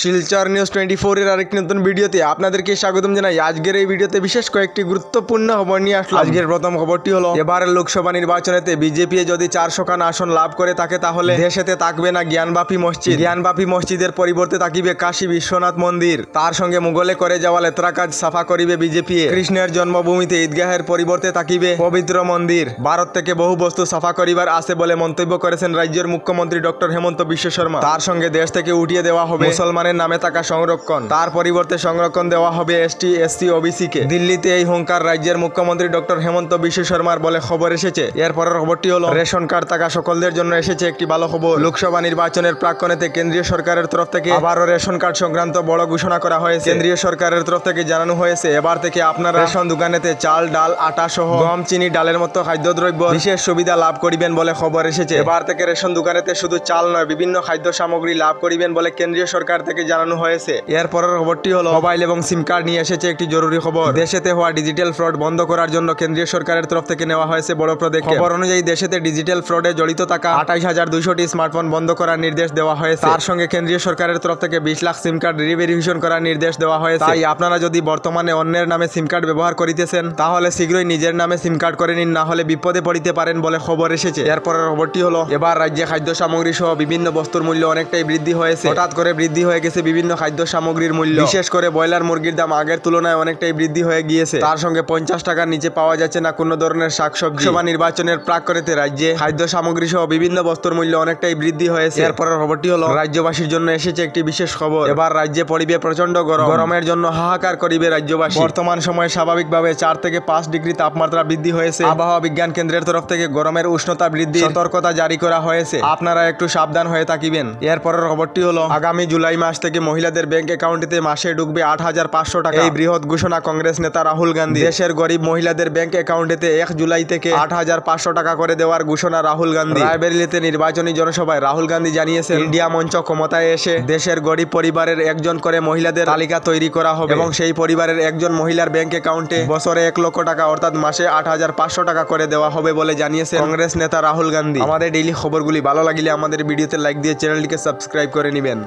Silchar news twenty ফোরের আরেকটি নতুন ভিডিওতে আপনাদেরকে স্বাগতম জানাই। আজকের এই ভিডিওতে বিশেষ কয়েকটি গুরুত্বপূর্ণ খবর নিয়ে আসলাম। আজকের প্রথম খবরটি হলো এবার লোকসভা নির্বাচনেতে বিজেপি যদি চারশো খান আসন লাভ করে থাকে তাহলে দেশেতে থাকবে না জ্ঞানবাপী মসজিদ। জ্ঞানবাপী মসজিদের পরিবর্তে থাকিবে কাশী বিশ্বনাথ মন্দির। তার সঙ্গে মুঘলে করে যাওয়া লেতরা কাজ সাফা করিবে বিজেপি কৃষ্ণের জন্মভূমিতে ঈদগাহের পরিবর্তে থাকিবে পবিত্র মন্দির। ভারত থেকে বহু বস্তু সাফা করিবার আছে বলে মন্তব্য করেছেন রাজ্যের মুখ্যমন্ত্রী ডক্টর হেমন্ত বিশ্ব শর্মা। তার সঙ্গে দেশ থেকে উঠিয়ে দেওয়া হবে মুসলমানের নামে থাকা সংরক্ষণ। তার পরিবর্তে সংরক্ষণ দেওয়া হবে এসটি, এসসি, ওবিসি কে। দিল্লিতে এই হুঙ্কার রাজ্যের মুখ্যমন্ত্রী ডক্টর হেমন্ত বিশ্ব শর্মার বলে খবর এসেছে। এরপরের খবরটি হলো, রেশন কার্ড থাকা সকলদের জন্য এসেছে একটি ভালো খবর। লোকসভা নির্বাচনের প্রাক্কনেতে কেন্দ্রীয় সরকারের তরফ থেকে আবারও রেশন কার্ড সংক্রান্ত বড় ঘোষণা করা হয়েছে। কেন্দ্রীয় সরকারের তরফ থেকে জানানো হয়েছে, এবার থেকে আপনার রেশন দোকানেতে চাল, ডাল, আটা সহ গম, চিনি, ডালের মতো খাদ্যদ্রব্য বিশেষ সুবিধা লাভ করিবেন বলে খবর এসেছে। এবার থেকে রেশন দোকানেতে শুধু চাল নয়, বিভিন্ন খাদ্য সামগ্রী লাভ করিবেন বলে কেন্দ্রীয় সরকার থেকে জানানো হয়েছে। এরপরের খবরটি হলো, মোবাইল এবং সিম কার্ড নিয়ে এসেছে একটি জরুরি খবর। দেশেতে হওয়া ডিজিটাল ফ্রড বন্ধ করার জন্য কেন্দ্রীয় সরকারের তরফ থেকে নেওয়া হয়েছে বড় পদক্ষেপ খবর অনুযায়ী, দেশেতে ডিজিটাল ফ্রডে জড়িত থাকা আঠাইশ হাজার দুইশোটি স্মার্টফোন বন্ধ করার নির্দেশ দেওয়া হয়েছে। তার সঙ্গে কেন্দ্রীয় সরকারের তরফ থেকে বিশ লাখ সিম কার্ড রিভেরিফিকেশন করার নির্দেশ দেওয়া হয়েছে। তাই আপনারা যদি বর্তমানে অন্যের নামে সিম কার্ড ব্যবহার করিতেছেন, তাহলে শীঘ্রই নিজের নামে সিম কার্ড করে নিন, না হলে বিপদে পড়িতে পারেন বলে খবর এসেছে। এরপরের খবরটি হলো, এবার রাজ্যে খাদ্য সামগ্রী সহ বিভিন্ন বস্তুর মূল্য অনেকটাই বৃদ্ধি হয়েছে। হঠাৎ করে বৃদ্ধি হয়ে গেছে বিভিন্ন খাদ্য সামগ্রীর মূল্য। বিশেষ করে ব্রয়লার মুরগির দাম আগের তুলনায় অনেকটাই বৃদ্ধি হয়ে গিয়েছে। তার সঙ্গে পঞ্চাশ টাকার নিচে পাওয়া যাচ্ছে না কোনো ধরনের শাকসবজি। সভা নির্বাচনের প্রাক করেতে রাজ্যে খাদ্য সামগ্রী সহ বিভিন্ন বস্তুর মূল্য অনেকটাই বৃদ্ধি হয়েছে। এরপরের খবরটি হলো রাজ্যবাসীর জন্য এসেছে একটি বিশেষ খবর। এবার রাজ্যে পড়িবে প্রচণ্ড গরম। গরমের জন্য হাহাকার করিবে রাজ্যবাসী। বর্তমান সময়ে স্বাভাবিকভাবে চার থেকে পাঁচ ডিগ্রি তাপমাত্রা বৃদ্ধি হয়েছে। আবহাওয়া বিজ্ঞান কেন্দ্রের তরফ থেকে গরমের উষ্ণতা বৃদ্ধি সতর্কতা জারি করা হয়েছে। আপনারা একটু সাবধান হয়ে থাকিবেন। এরপরের খবরটি হলো আগামী জুলাই মাস থেকে মহিলাদের ব্যাংক অ্যাকাউন্টে মাসে ঢুকবে আট হাজার পাঁচশো টাকা। এই বৃহৎ ঘোষণা কংগ্রেস নেতা রাহুল গান্ধী। দেশের গরিব মহিলাদের ব্যাংক অ্যাকাউন্টেতে এক জুলাই থেকে আট হাজার পাঁচশো টাকা করে দেওয়ার ঘোষণা রাহুল গান্ধী। রায়বেরিলিতে নির্বাচনী জনসভায় রাহুল গান্ধী জানিয়েছে ইন্ডিয়া মঞ্চ ক্ষমতায় এসে দেশের গরিব পরিবারের একজন করে মহিলাদের তালিকা তৈরি করা হবে। এবং সেই পরিবারের একজন মহিলার ব্যাংক অ্যাকাউন্টে বছরে এক লক্ষ টাকা অর্থাৎ মাসে আট হাজার পাঁচশো টাকা করে দেওয়া হবে বলে জানিয়েছে কংগ্রেস নেতা রাহুল গান্ধী। আমাদের ডেইলি খবরগুলি ভালো লাগলে আমাদের ভিডিওতে লাইক দিয়ে চ্যানেলটিকে সাবস্ক্রাইব করে নেবেন।